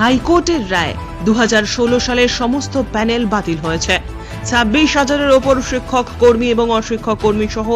হাইকোর্টের রায়। দু হাজার ষোলো সালের সমস্ত প্যানেল বাতিল হয়েছে। ছাব্বিশ হাজারের ওপর শিক্ষক, কর্মী এবং অশিক্ষক কর্মী সহ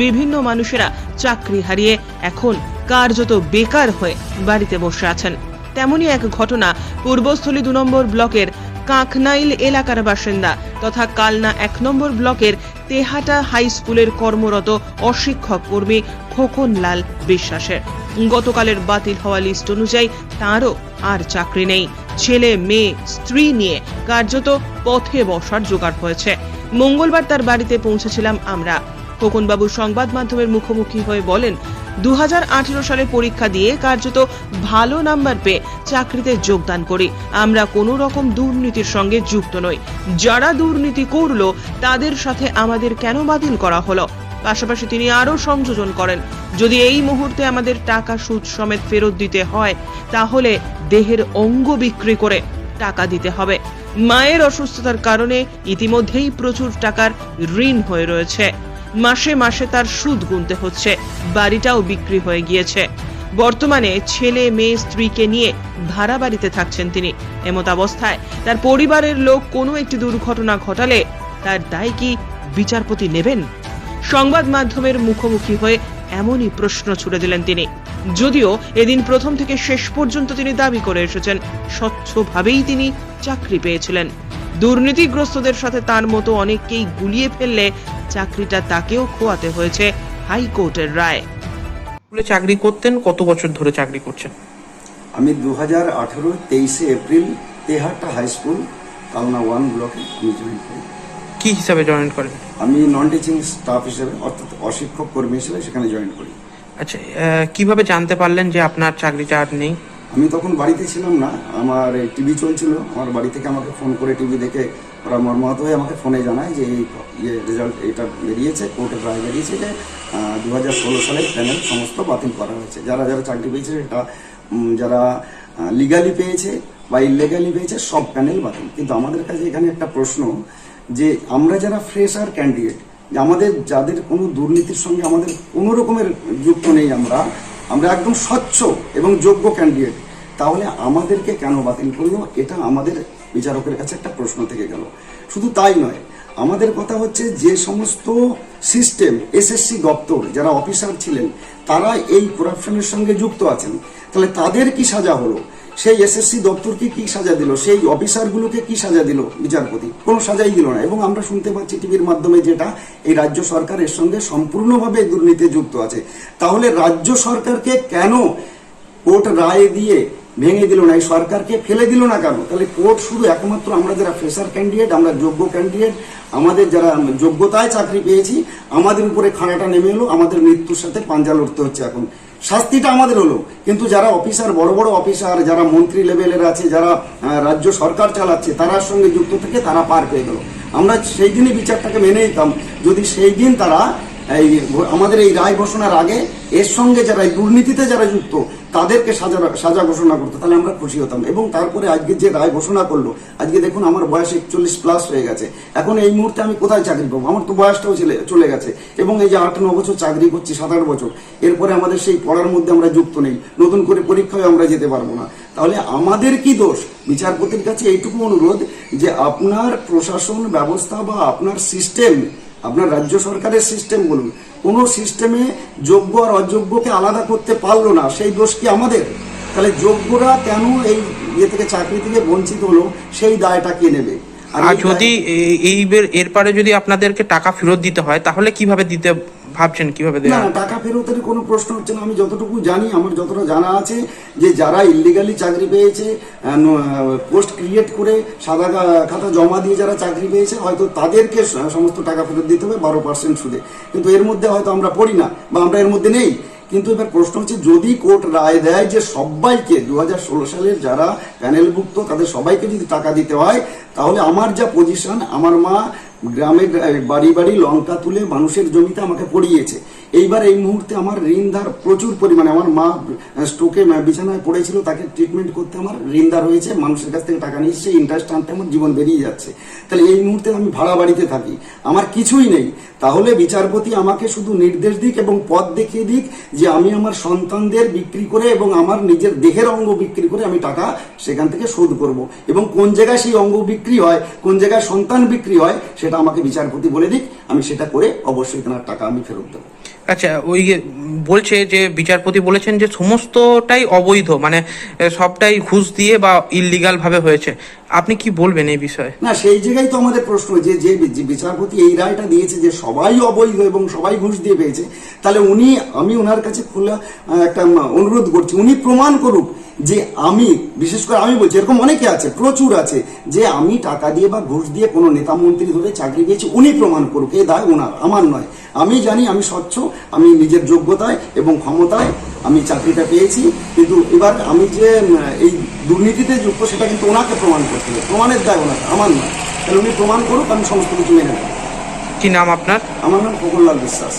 বিভিন্ন মানুষেরা চাকরি হারিয়ে এখন কার্যত বেকার হয়ে বাড়িতে বসে আছেন। তেমনই এক ঘটনা পূর্বস্থলী দু নম্বর ব্লকের কাঁকনাইল এলাকার বাসিন্দা তথা কালনা এক নম্বর ব্লকের তেহাটা হাই স্কুলের কর্মরত অশিক্ষক কর্মী খোকনলাল বিশ্বাসের। গতকালের বাতিল হওয়া লিস্ট অনুযায়ী তাঁরও আর চাকরি নেই। ছেলে, মেয়ে, স্ত্রী নিয়ে কার্যত পথে বসার জোগাড় হয়েছে। মঙ্গলবার তার বাড়িতে পৌঁছেছিলাম আমরা। খোকনবাবু সংবাদ মাধ্যমের মুখোমুখি হয়ে বলেন দু হাজার আঠেরো সালে পরীক্ষা দিয়ে কার্যত ভালো নাম্বার পেয়ে চাকরিতে যোগদান করি। আমরা কোনো রকম দুর্নীতির সঙ্গে যুক্ত নই। যারা দুর্নীতি করল, তাদের সাথে আমাদের কেন বাতিল করা হলো? পাশাপাশি তিনি আরও সংযোজন করেন, যদি এই মুহূর্তে আমাদের টাকা সুদ সমেত ফেরত দিতে হয়, তাহলে দেহের অঙ্গ বিক্রি করে টাকা দিতে হবে। মায়ের অসুস্থতার কারণে ইতিমধ্যেই প্রচুর টাকার ঋণ হয়ে রয়েছে। মাসে মাসে তার সুদ গুনতে হচ্ছে, বাড়িটাও বিক্রি হয়ে গিয়েছে। বর্তমানে ছেলে, মেয়ে, স্ত্রীকে নিয়ে ভাড়া বাড়িতে থাকছেন তিনি। এমত অবস্থায় তার পরিবারের লোক কোনো একটি দুর্ঘটনা ঘটালে তার দায় কি বিচারপতি নেবেন? সংবাদ মাধ্যমের মুখোমুখি হয়ে এমনই প্রশ্ন ছুড়ে দিলেন তিনি। যদিও এদিন প্রথম থেকে শেষ পর্যন্ত তিনি দাবি করে এসেছেন, স্বচ্ছভাবেই তিনি চাকরি পেয়েছিলেন। দুর্নীতিগ্রস্তদের সাথে তার মতো অনেককেই গুলিয়ে ফেললে চাকরিটা তাকেও খোয়াতে হয়েছে হাইকোর্টের রায়। চাকরি করতেন কত বছর ধরে চাকরি করছেন? আমি দু হাজার আঠেরো তেইশে April Tehatta high school Kalna one ব্লকে আমি জয়েন করি। কি হিসাবে জয়েন করেন? আমি নন টিচিং স্টাফ হিসেবে অর্থাৎ অশিক্ষক কর্মী হিসেবে সেখানে জয়েন করি। আচ্ছা কীভাবে জানতে পারলেন যে আপনার চাকরিটা আর নেই? আমি তখন বাড়িতে ছিলাম না, আমার টিভি চলছিল, আমার বাড়ি থেকে আমাকে ফোন করে টিভি দেখে ওরা মর্মাহত হয়ে আমাকে ফোনে জানায় যে এই ইয়ে রেজাল্ট এটা বেরিয়েছে কোর্টের রায় বেরিয়েছে যে দু হাজার ষোলো সালের প্যানেল সমস্ত বাতিল করা হয়েছে। যারা যারা চাকরি পেয়েছে এটা যারা লিগালি পেয়েছে বা ইলিগালি পেয়েছে সব প্যানেল বাতিল। কিন্তু আমাদের কাছে এখানে একটা প্রশ্ন যে আমরা যারা ফ্রেশার ক্যান্ডিডেট আমাদের যাদের কোনো দুর্নীতির সঙ্গে আমাদের কোনো রকমের যুক্ত নেই আমরা আমরা একদম স্বচ্ছ এবং যোগ্য ক্যান্ডিডেট তাহলে আমাদেরকে কেন বাতিল করল? এটা আমাদের বিচারকের কাছে একটা প্রশ্ন থেকে গেল। শুধু তাই নয়, আমাদের কথা হচ্ছে যে সমস্ত সিস্টেম এসএসসি দপ্তর, যারা অফিসার ছিলেন, তারা এই করাপশনের সঙ্গে যুক্ত আছেন। তাহলে তাদের কি সাজা হলো? সেই এসএসসি দপ্তরকে কি সাজা দিল? সেই অফিসারগুলোকে কি সাজা দিল? বিচারপতি। কোনো সাজাই দিল না। এবং আমরা শুনতে পাচ্ছি টিভির মাধ্যমে যেটা, এই রাজ্য সরকার এর সঙ্গে সম্পূর্ণভাবে দুর্নীতি যুক্ত আছে। তাহলে রাজ্য সরকারকে কেন কোর্ট রায় দিয়ে ভেঙে দিল না? এই সরকারকে ফেলে দিল না কেন? তাহলে কোর্ট শুধু একমাত্র আমরা যারা ফ্রেশার ক্যান্ডিডেট আমরা যোগ্য ক্যান্ডিডেট আমাদের যারা যোগ্যতায় চাকরি পেয়েছি, আমাদের উপরে খাড়াটা নেমে এলো, আমাদের মৃত্যুর সাথে পাঞ্জা লড়তে হচ্ছে এখন। শাস্তিটা আমাদের হলো। কিন্তু যারা অফিসার, বড় বড় অফিসার, যারা মন্ত্রী লেভেলের আছে, যারা রাজ্য সরকার চালাচ্ছে, তারার সঙ্গে যুক্ত থেকে তারা পার পেয়ে গেল। আমরা সেই দিনই বিচারটাকে মেনে নিতাম। যদি সেই দিন তারা এই আমাদের এই রায় ঘোষণার আগে এর সঙ্গে যারা এই দুর্নীতিতে যারা যুক্ত, তাদেরকে সাজা সাজা ঘোষণা করতো, তাহলে আমরা খুশি হতাম। এবং তারপরে আজকে যে রায় ঘোষণা করল, আজকে দেখুন আমার বয়স একচল্লিশ প্লাস হয়ে গেছে। এখন এই মুহূর্তে আমি কোথায় চাকরি পাবো? আমার তো বয়সটাও চলে গেছে। এবং এই যে আট, ন বছর চাকরি করছি, সাত, আট বছর, এরপরে আমাদের সেই পড়ার মধ্যে আমরা যুক্ত নেই। নতুন করে পরীক্ষায় আমরা যেতে পারব না। তাহলে আমাদের কি দোষ? বিচারপতির কাছে এইটুকু অনুরোধ যে আপনার প্রশাসন ব্যবস্থা বা আপনার সিস্টেম আপনার রাজ্য সরকারের সিস্টেম বলুন। কোনো সিস্টেমে যোগ্য আর অযোগ্যকে আলাদা করতে পারল না সেই দোষ কি আমাদের? তাহলে যোগ্যরা কেন এই ইয়ে থেকে চাকরি থেকে বঞ্চিত হলো সেই দায়টা কে নেবে? আর যদি এই এরপরে যদি আপনাদেরকে টাকা ফেরত দিতে হয় তাহলে কীভাবে দিতে ভাবছেন কীভাবে না টাকা ফেরতের কোনো প্রশ্ন হচ্ছে না। আমি যতটুকু জানি, আমার যতটা জানা আছে, যে যারা ইলিগালি চাকরি পেয়েছে পোস্ট ক্রিয়েট করে সাদা খাতা জমা দিয়ে যারা চাকরি পেয়েছে, হয়তো তাদেরকে সমস্ত টাকা ফেরত দিতে হবে বারো পার্সেন্ট সুদে। কিন্তু এর মধ্যে হয়তো আমরা পড়ি না, বা আমরা এর মধ্যে নেই। কিন্তু এবার প্রশ্ন হচ্ছে, যদি কোর্ট রায় দেয় যে সবাইকে দু সালের যারা প্যানেলভুক্ত তাদের সবাইকে যদি টাকা দিতে হয়, তাহলে আমার যা পজিশন আমার মা গ্রামে গ্রা- বাড়ি বাড়ি লঙ্কা তুলে মানুষের জমিতে আমাকে পড়িয়েছে। এইবার এই মুহূর্তে আমার ঋণদার প্রচুর পরিমাণে, আমার মা স্ট্রোকে বিছানায় পড়েছিল, তাকে ট্রিটমেন্ট করতে আমার ঋণদার হয়েছে, মানুষের কাছ থেকে টাকা এসে ইন্টারেস্ট আনতে আমার জীবন বেরিয়ে যাচ্ছে। তাহলে এই মুহূর্তে আমি ভাড়া বাড়িতে থাকি। আমার কিছুই নেই। তাহলে বিচারপতি আমাকে শুধু নির্দেশ দিক এবং পথ দেখিয়ে দিক যে আমি আমার সন্তানদের বিক্রি করে এবং আমার নিজের দেহের অঙ্গ বিক্রি করে আমি টাকা সেখান থেকে শোধ করব। এবং কোন জায়গায় সেই অঙ্গ বিক্রি হয়, কোন জায়গায় সন্তান বিক্রি হয় সেটা আমাকে বিচারপতি বলে দিক আমি সেটা করে অবশ্যই তেনার টাকা আমি ফেরত দেবো। আচ্ছা ওই বলছে যে, বিচারপতি বলেছেন যে সমস্তটাই অবৈধ মানে সবটাই ঘুষ দিয়ে বা ইললিগাল ভাবে হয়েছে। আপনি কি বলবেন এই বিষয়ে? না, সেই জায়গায় তো আমাদের প্রশ্ন যে যে বিচারপতি এই রায়টা দিয়েছে যে সবাই অবৈধ এবং সবাই ঘুষ দিয়ে পেয়েছে, তাহলে উনি, আমি ওনার কাছে খোলা একটা অনুরোধ করছি, উনি প্রমাণ করুক যে আমি, বিশেষ করে আমি বলছি, এরকম অনেকে আছে, প্রচুর আছে, যে আমি টাকা দিয়ে বা ঘুষ দিয়ে কোনো নেতা মন্ত্রী ধরে চাকরি পেয়েছি, উনি প্রমাণ করুক, এ দায় ওনার, আমার নয়। আমি জানি, আমি স্বচ্ছ আমি নিজের যোগ্যতায় এবং ক্ষমতায় আমি চাকরিটা পেয়েছি। কিন্তু এবার আমি যে এই দুর্নীতিতে যুক্ত সেটা কিন্তু ওনাকে প্রমাণ করতে হবে। প্রমাণের দায় ওনাকে আমার নয়। তাহলে উনি প্রমাণ করুক আমি সমস্ত কিছু মেনে নেব। কি নাম আপনার? আমার নাম প্রকুল্লাল বিশ্বাস।